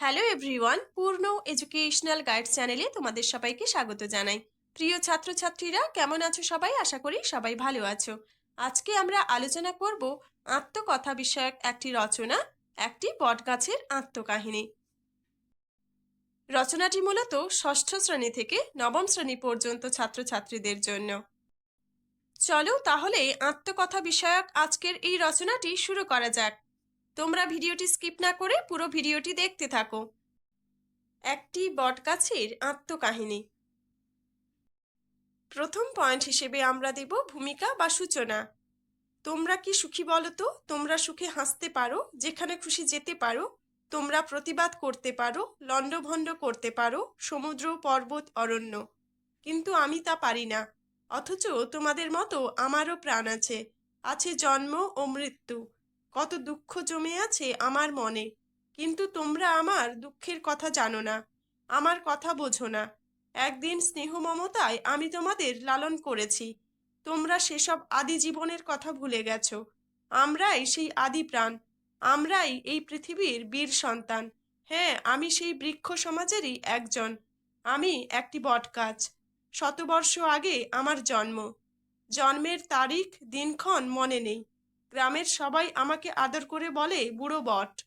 Hello everyone Purna educational guide চ্যানেলে তোমাদের সবাইকে স্বাগত জানাই। প্রিয় ছাত্রছাত্রীরা, কেমন আছো সবাই? আশা করি সবাই ভালো আছো। আজকে আমরা আলোচনা করব আত্মকথা বিষয়ক একটি রচনা, একটি বটগাছের আত্মকাহিনী। রচনাটি মূলত ষষ্ঠ শ্রেণি থেকে নবম শ্রেণি পর্যন্ত ছাত্রছাত্রীদের জন্য। চলো তাহলে আত্মকথা বিষয়ক আজকের এই রচনাটি শুরু করা যাক। তোমরা ভিডিওটি স্কিপ না করে পুরো ভিডিওটি দেখতে থাকো। একটি বটগাছের আত্মকাহিনী। প্রথম পয়েন্ট হিসেবে আমরা দেব ভূমিকা বা সূচনা। তোমরা কি সুখী বলো তো? তোমরা সুখে হাসতে পারো, যেখানে খুশি যেতে পারো, তোমরা প্রতিবাদ করতে পারো, লণ্ডভণ্ড করতে পারো, সমুদ্র, পর্বত, অরণ্য। কিন্তু আমি তা পারি না, অথচ তোমাদের মতো আমারও প্রাণ আছে আছে জন্ম ও মৃত্যু। কত দুঃখ জমে আছে আমার মনে। কিন্তু তোমরা আমার দুঃখের কথা জানো না, আমার কথা বোঝো না। একদিন স্নেহ মমতায় আমি তোমাদের লালন করেছি। তোমরা সেসব আদি জীবনের কথা ভুলে গেছো। আমরাই সেই আদি প্রাণ, আমরাই এই পৃথিবীর বীর সন্তান। হ্যাঁ আমি সেই বৃক্ষ সমাজেরই একজন। আমি একটি বটগাছ শতবর্ষ আগে আমার জন্ম। জন্মের তারিখ, দিনক্ষণ মনে নেই। গ্রামের সবাই আমাকে আদর করে বলে, বুড়ো বট।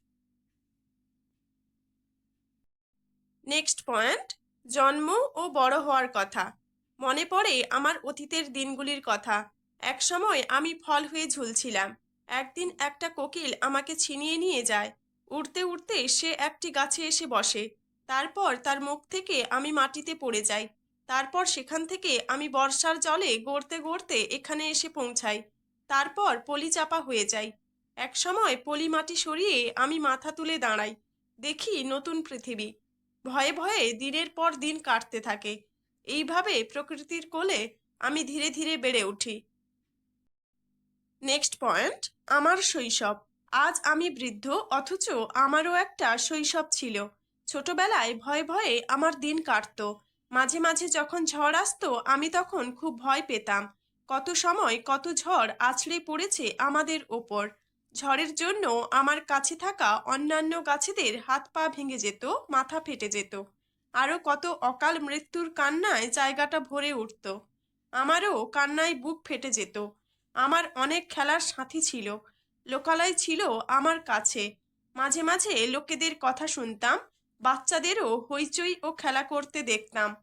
নেক্সট পয়েন্ট জন্ম ও বড় হওয়ার কথা। মনে পড়ে আমার অতীতের দিনগুলির কথা। এক সময় আমি ফল হয়ে ঝুলছিলাম। একদিন একটা কোকিল আমাকে ছিনিয়ে নিয়ে যায়। উড়তে উড়তে সে একটি গাছে এসে বসে। তারপর তার মুখ থেকে আমি মাটিতে পড়ে যাই। তারপর সেখান থেকে আমি বর্ষার জলে গড়তে গড়তে এখানে এসে পৌঁছাই। তারপর পলি চাপা হয়ে যাই। এক সময় পলি মাটি সরিয়ে আমি মাথা তুলে দাঁড়াই। দেখি নতুন পৃথিবী। ভয়ে ভয়ে দিনের পর দিন কাটতে থাকে। এইভাবে প্রকৃতির কোলে আমি ধীরে ধীরে বেড়ে উঠি। নেক্সট পয়েন্ট, আমার শৈশব। আজ আমি বৃদ্ধ, অথচ আমারও একটা শৈশব ছিল। ছোটবেলায় ভয়ে ভয়ে আমার দিন কাটতো। মাঝে মাঝে যখন ঝড় আসতো, আমি তখন খুব ভয় পেতাম। কত সময়, কত ঝড় আছড়ে পড়েছে আমাদের ওপর। ঝড়ের জন্য আমার কাছে থাকা অন্যান্য গাছেদের হাত পা ভেঙে যেত, মাথা ফেটে যেত। আরও কত অকাল মৃত্যুর কান্নায় জায়গাটা ভরে উঠত। আমারও কান্নায় বুক ফেটে যেত। আমার অনেক খেলার সাথী ছিল। লোকালয় ছিল আমার কাছে। মাঝে মাঝে লোকেদের কথা শুনতাম, বাচ্চাদেরও হইচই ও খেলা করতে দেখতাম।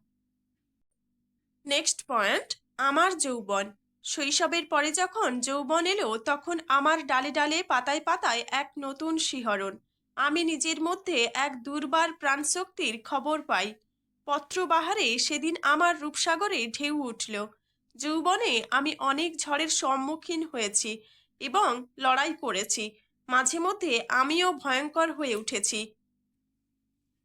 নেক্সট পয়েন্ট আমার যৌবন। শৈশবের পরে যখন যৌবন এলো, তখন আমার ডালে ডালে, পাতায় পাতায় এক নতুন শিহরণ। আমি নিজের মধ্যে এক দুর্বার প্রাণশক্তির খবর পাই। পত্রবাহারে সেদিন আমার রূপসাগরে ঢেউ উঠল। যৌবনে আমি অনেক ঝড়ের সম্মুখীন হয়েছি এবং লড়াই করেছি। মাঝে মধ্যে আমিও ভয়ঙ্কর হয়ে উঠেছি।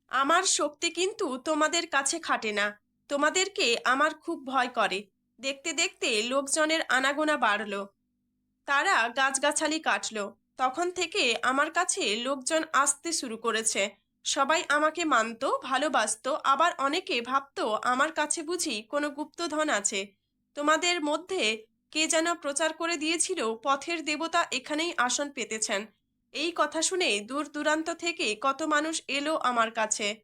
আমার শক্তি কিন্তু তোমাদের কাছে খাটে না। তোমাদেরকে আমার খুব ভয় করে। দেখতে দেখতে লোকজনের আনাগোনা বাড়ল। তারা গাছগাছালি কাটল। তখন থেকে আমার কাছে লোকজন আসতে শুরু করেছে। সবাই আমাকে মানত, ভালোবাসতো, আবার অনেকে ভাবতো আমার কাছে বুঝি কোনো গুপ্তধন আছে। তোমাদের মধ্যে কে যেন প্রচার করে দিয়েছিল, পথের দেবতা এখানেই আসন পেতেছেন। এই কথা শুনে দূর দূরান্ত থেকে কত মানুষ এলো আমার কাছে।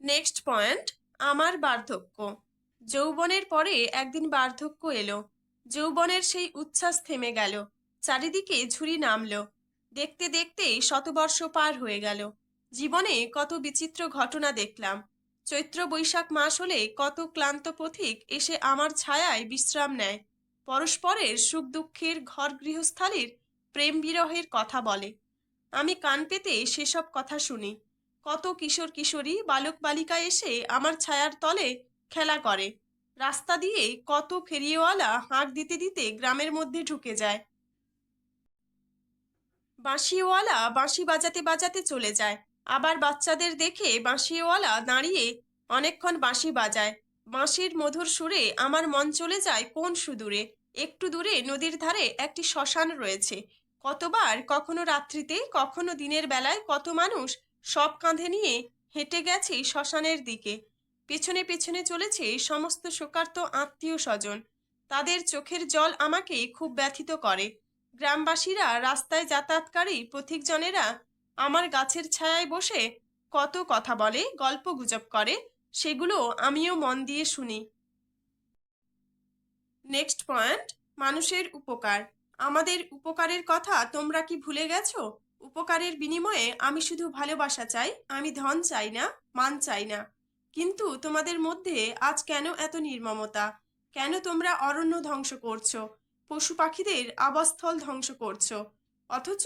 নেক্সট পয়েন্ট, আমার বার্ধক্য। যৌবনের পরে একদিন বার্ধক্য এলো। যৌবনের সেই উচ্ছ্বাস থেমে গেল। চারিদিকে ঝুড়ি নামলো। দেখতে দেখতে শতবর্ষ পার হয়ে গেল। জীবনে কত বিচিত্র ঘটনা দেখলাম। চৈত্র বৈশাখ মাস হলে কত ক্লান্ত পথিক এসে আমার ছায়ায় বিশ্রাম নেয়। পরস্পরের সুখ দুঃখের ঘর গৃহস্থালির প্রেম বিরহের কথা বলে। আমি কান পেতে সেসব কথা শুনি। কত কিশোর কিশোরী বালক বালিকা এসে আমার ছায়ার তলে খেলা করে। রাস্তা দিয়ে কত ফেরিওয়ালা হাঁক দিতে দিতে গ্রামের মধ্যে ঢুকে যায়। বাঁশিওয়ালা বাঁশি বাজাতে বাজাতে চলে যায়। আবার বাচ্চাদের দেখে বাঁশিওয়ালা দাঁড়িয়ে অনেকক্ষণ বাঁশি বাজায়। বাঁশির মধুর সুরে আমার মন চলে যায় কোন সুদূরে। একটু দূরে নদীর ধারে একটি শ্মশান রয়েছে। কতবার, কখনো রাত্রিতে, কখনো দিনের বেলায় কত মানুষ সব কাঁধে নিয়ে হেঁটে গেছে শ্মশানের দিকে। পেছনে পেছনে চলেছে সমস্ত শোকার্ত আত্মীয় স্বজন। তাদের চোখের জল আমাকে খুব ব্যথিত করে। গ্রামবাসীরা রাস্তায় যাতায়াতকারী পথিকজনেরা আমার গাছের ছায়ায় বসে কত কথা বলে, গল্প গুজব করে, সেগুলো আমিও মন দিয়ে শুনি। নেক্সট পয়েন্ট, মানুষের উপকার। আমাদের উপকারের কথা তোমরা কি ভুলে গেছো? উপকারের বিনিময়ে আমি শুধু ভালোবাসা চাই, আমি ধন চাই না, মান চাই না। কিন্তু তোমাদের মধ্যে আজ কেন এত নির্মমতা? কেন তোমরা অরণ্য ধ্বংস করছ? পশু পাখিদের আবাসস্থল ধ্বংস করছ? অথচ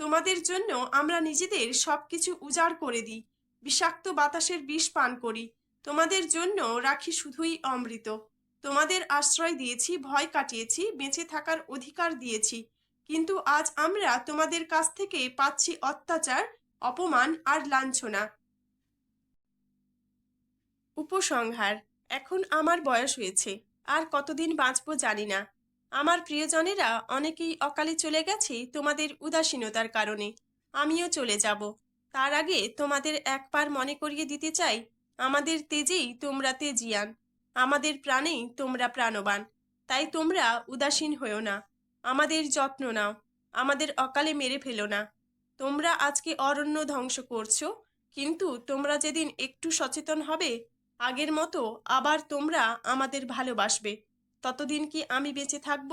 তোমাদের জন্য আমরা নিজেদের সবকিছু উজাড় করে দিই, বিষাক্ত বাতাসের বিষ পান করি। তোমাদের জন্য রাখি শুধুই অমৃত। তোমাদের আশ্রয় দিয়েছি, ভয় কাটিয়েছি, বেঁচে থাকার অধিকার দিয়েছি। কিন্তু আজ আমরা তোমাদের কাছ থেকে পাচ্ছি অত্যাচার, অপমান আর লাঞ্ছনা। উপসংহার। এখন আমার বয়স হয়েছে, আর কতদিন বাঁচবো জানি না। আমার প্রিয়জনেরা অনেকেই অকালে চলে গেছে তোমাদের উদাসীনতার কারণে। আমিও চলে যাব। তার আগে তোমাদের একবার মনে করিয়ে দিতে চাই, আমাদের তেজেই তোমরা তেজিয়ান। আমাদের প্রাণেই তোমরা প্রাণবান। তাই তোমরা উদাসীন হয়েও না। আমাদের যত্ন নাও। আমাদের অকালে মেরে ফেলো না। তোমরা আজকে অরণ্য ধ্বংস করছ, কিন্তু তোমরা যেদিন একটু সচেতন হবে আগের মতো আবার তোমরা আমাদের ভালোবাসবে। ততদিন কি আমি বেঁচে থাকব?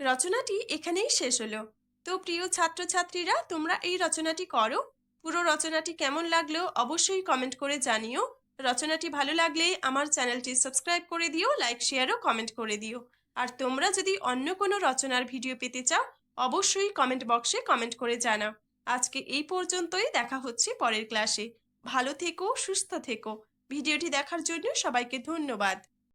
রচনাটি এখানেই শেষ হলো। তো প্রিয় ছাত্রছাত্রীরা, তোমরা এই রচনাটি করো। পুরো রচনাটি কেমন লাগল অবশ্যই কমেন্ট করে জানিও। রচনাটি ভালো লাগলে আমার চ্যানেলটি সাবস্ক্রাইব করে দিও, লাইক শেয়ারও কমেন্ট করে দিও। আর তোমরা যদি অন্য কোনো রচনার ভিডিও পেতে চাও, অবশ্যই কমেন্ট বক্সে কমেন্ট করে জানাও। আজকে এই পর্যন্তই, দেখা হচ্ছে পরের ক্লাসে। ভালো থেকো সুস্থ থেকো। ভিডিওটি দেখার জন্য সবাইকে ধন্যবাদ।